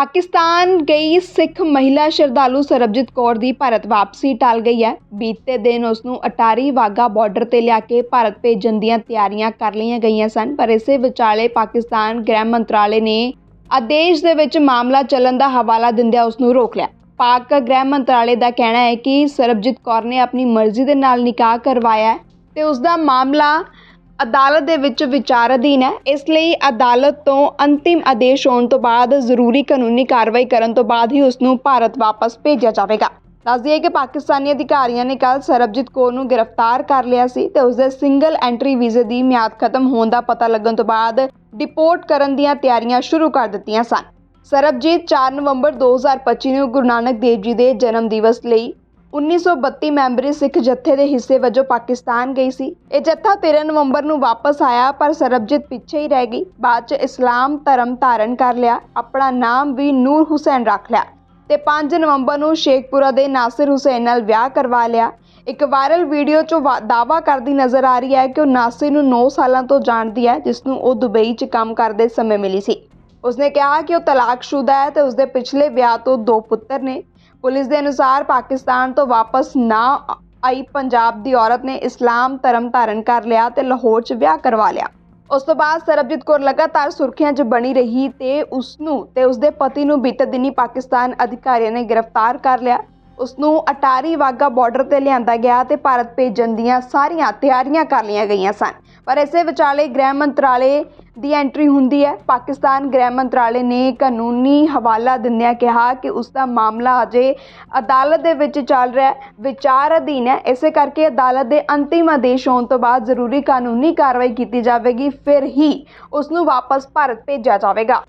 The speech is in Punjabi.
ਪਾਕਿਸਤਾਨ ਗਈ ਸਿੱਖ ਮਹਿਲਾ ਸ਼ਰਧਾਲੂ ਸਰਬਜੀਤ ਕੌਰ ਦੀ ਭਾਰਤ ਵਾਪਸੀ ਟਲ ਗਈ ਹੈ। ਬੀਤੇ ਦਿਨ ਉਸ ਨੂੰ ਅਟਾਰੀ ਵਾਗਾ ਬਾਰਡਰ ਤੇ ਲਿਆ ਕੇ ਭਾਰਤ ਭੇਜਣ ਦੀਆਂ ਤਿਆਰੀਆਂ ਕਰ ਲਈਆਂ ਗਈਆਂ ਸਨ, ਪਰ ਇਸੇ ਵਿਚਾਲੇ ਪਾਕਿਸਤਾਨ ਗ੍ਰਹਿ ਮੰਤਰਾਲੇ ਨੇ ਆਦੇਸ਼ ਦੇ ਵਿੱਚ ਮਾਮਲਾ ਚੱਲਣ ਦਾ ਹਵਾਲਾ ਦਿੰਦਿਆਂ ਉਸ ਨੂੰ ਰੋਕ ਲਿਆ। ਪਾਕ ਗ੍ਰਹਿ ਮੰਤਰਾਲੇ ਦਾ ਕਹਿਣਾ ਹੈ ਕਿ ਸਰਬਜੀਤ ਕੌਰ ਨੇ ਆਪਣੀ ਮਰਜ਼ੀ ਦੇ ਨਾਲ ਨਿਕਾਹ ਕਰਵਾਇਆ ਹੈ ਤੇ ਉਸ ਦਾ ਮਾਮਲਾ ਅਦਾਲਤ ਦੇ ਵਿੱਚ ਵਿਚਾਰ ਅਧੀਨ ਹੈ। ਇਸ ਲਈ ਅਦਾਲਤ ਤੋਂ ਅੰਤਿਮ ਆਦੇਸ਼ ਆਉਣ ਤੋਂ ਬਾਅਦ ਜ਼ਰੂਰੀ ਕਾਨੂੰਨੀ ਕਾਰਵਾਈ ਕਰਨ ਤੋਂ ਬਾਅਦ ਹੀ ਉਸ ਨੂੰ ਭਾਰਤ ਵਾਪਸ ਭੇਜਿਆ ਜਾਵੇਗਾ। ਦੱਸ ਦਈਏ ਕਿ ਪਾਕਿਸਤਾਨੀ ਅਧਿਕਾਰੀਆਂ ਨੇ ਕੱਲ ਸਰਬਜੀਤ ਕੌਰ ਨੂੰ ਗ੍ਰਿਫਤਾਰ ਕਰ ਲਿਆ ਸੀ ਤੇ ਉਸ ਦੇ ਸਿੰਗਲ ਐਂਟਰੀ ਵੀਜ਼ੇ ਦੀ ਮਿਆਦ ਖਤਮ ਹੋਣ ਦਾ ਪਤਾ ਲੱਗਣ ਤੋਂ ਬਾਅਦ ਡਿਪੋਰਟ ਕਰਨ ਦੀਆਂ ਤਿਆਰੀਆਂ ਸ਼ੁਰੂ ਕਰ ਦਿੱਤੀਆਂ ਸਨ। ਸਰਬਜੀਤ 4 ਨਵੰਬਰ 2025 ਨੂੰ ਗੁਰੂ ਨਾਨਕ ਦੇਵ ਜੀ ਦੇ ਜਨਮ ਦਿਵਸ ਲਈ 1932 ਮੈਂਬਰੀ ਸਿੱਖ ਜੱਥੇ ਦੇ ਹਿੱਸੇ ਵਜੋਂ ਪਾਕਿਸਤਾਨ ਗਈ ਸੀ। ਇਹ ਜੱਥਾ 13 ਨਵੰਬਰ ਨੂੰ ਵਾਪਸ ਆਇਆ, ਪਰ ਸਰਬਜੀਤ ਪਿੱਛੇ ਹੀ ਰਹਿ ਗਈ। ਬਾਅਦ ਚ ਇਸਲਾਮ ਧਰਮ ਧਾਰਨ ਕਰ ਲਿਆ, ਆਪਣਾ ਨਾਮ ਵੀ ਨੂਰ ਹੁਸੈਨ ਰੱਖ ਲਿਆ ਤੇ 5 ਨਵੰਬਰ ਨੂੰ ਸ਼ੇਖਪੁਰਾ ਦੇ ਨਾਸਿਰ ਹੁਸੈਨ ਨਾਲ ਵਿਆਹ ਕਰਵਾ ਲਿਆ। ਇੱਕ ਵਾਇਰਲ ਵੀਡੀਓ 'ਚ ਦਾਵਾ ਕਰਦੀ ਨਜ਼ਰ ਆ ਰਹੀ ਹੈ ਕਿ ਉਹ ਨਾਸਿਰ ਨੂੰ 9 ਸਾਲਾਂ ਤੋਂ ਜਾਣਦੀ ਹੈ, ਜਿਸ ਨੂੰ ਉਹ ਦੁਬਈ 'ਚ ਕੰਮ ਕਰਦੇ ਸਮੇਂ ਮਿਲੀ ਸੀ। ਉਸਨੇ ਕਿਹਾ ਕਿ ਉਹ ਤਲਾਕਸ਼ੁਦਾ ਹੈ ਤੇ ਉਸਦੇ ਪਿਛਲੇ ਵਿਆਹ ਤੋਂ ਦੋ ਪੁੱਤਰ ਨੇ। ਪੁਲਿਸ ਦੇ ਅਨੁਸਾਰ ਪਾਕਿਸਤਾਨ ਤੋਂ ਵਾਪਸ ਨਾ ਆਈ ਪੰਜਾਬ ਦੀ ਔਰਤ ਨੇ ਇਸਲਾਮ ਧਰਮ ਧਾਰਨ ਕਰ ਲਿਆ ਤੇ ਲਾਹੌਰ 'ਚ ਵਿਆਹ ਕਰਵਾ ਲਿਆ। ਉਸ ਤੋਂ ਬਾਅਦ ਸਰਬਜੀਤ ਕੌਰ ਲਗਾਤਾਰ ਸੁਰਖੀਆਂ 'ਚ ਬਣੀ ਰਹੀ ਤੇ ਉਸ ਨੂੰ ਤੇ ਉਸਦੇ ਪਤੀ ਨੂੰ ਬੀਤੇ ਦਿਨੀ ਪਾਕਿਸਤਾਨ ਅਧਿਕਾਰੀਆਂ ਨੇ ਗ੍ਰਿਫਤਾਰ ਕਰ ਲਿਆ। ਉਸ ਨੂੰ ਅਟਾਰੀ ਵਾਗਾ ਬਾਰਡਰ ਤੇ ਲਿਆਂਦਾ ਗਿਆ ਤੇ ਭਾਰਤ ਭੇਜਣ ਦੀਆਂ ਸਾਰੀਆਂ ਤਿਆਰੀਆਂ ਕਰ ਲਈਆਂ ਗਈਆਂ ਸਨ। ਪਰ ਇਸੇ ਵਿਚਾਲੇ ਗ੍ਰਹਿ ਮੰਤਰਾਲੇ ਦੀ ਐਂਟਰੀ ਹੁੰਦੀ ਹੈ। ਪਾਕਿਸਤਾਨ ਗ੍ਰਹਿ ਮੰਤਰਾਲੇ ਨੇ ਕਾਨੂੰਨੀ ਹਵਾਲਾ ਦਿੰਦਿਆਂ ਕਿਹਾ ਕਿ ਉਸ ਦਾ ਮਾਮਲਾ ਅਜੇ ਅਦਾਲਤ ਦੇ ਵਿੱਚ ਚੱਲ ਰਿਹਾ ਹੈ। ਵਿਚਾਰ ਅਧੀਨ ਹੈ। ਇਸੇ ਕਰਕੇ ਅਦਾਲਤ ਦੇ ਅੰਤਿਮ ਆਦੇਸ਼ ਆਉਣ ਤੋਂ ਬਾਅਦ ਜ਼ਰੂਰੀ ਕਾਨੂੰਨੀ ਕਾਰਵਾਈ ਕੀਤੀ ਜਾਵੇਗੀ। ਫਿਰ ਹੀ ਉਸ ਨੂੰ ਵਾਪਸ ਭਾਰਤ ਭੇਜਿਆ ਜਾਵੇਗਾ।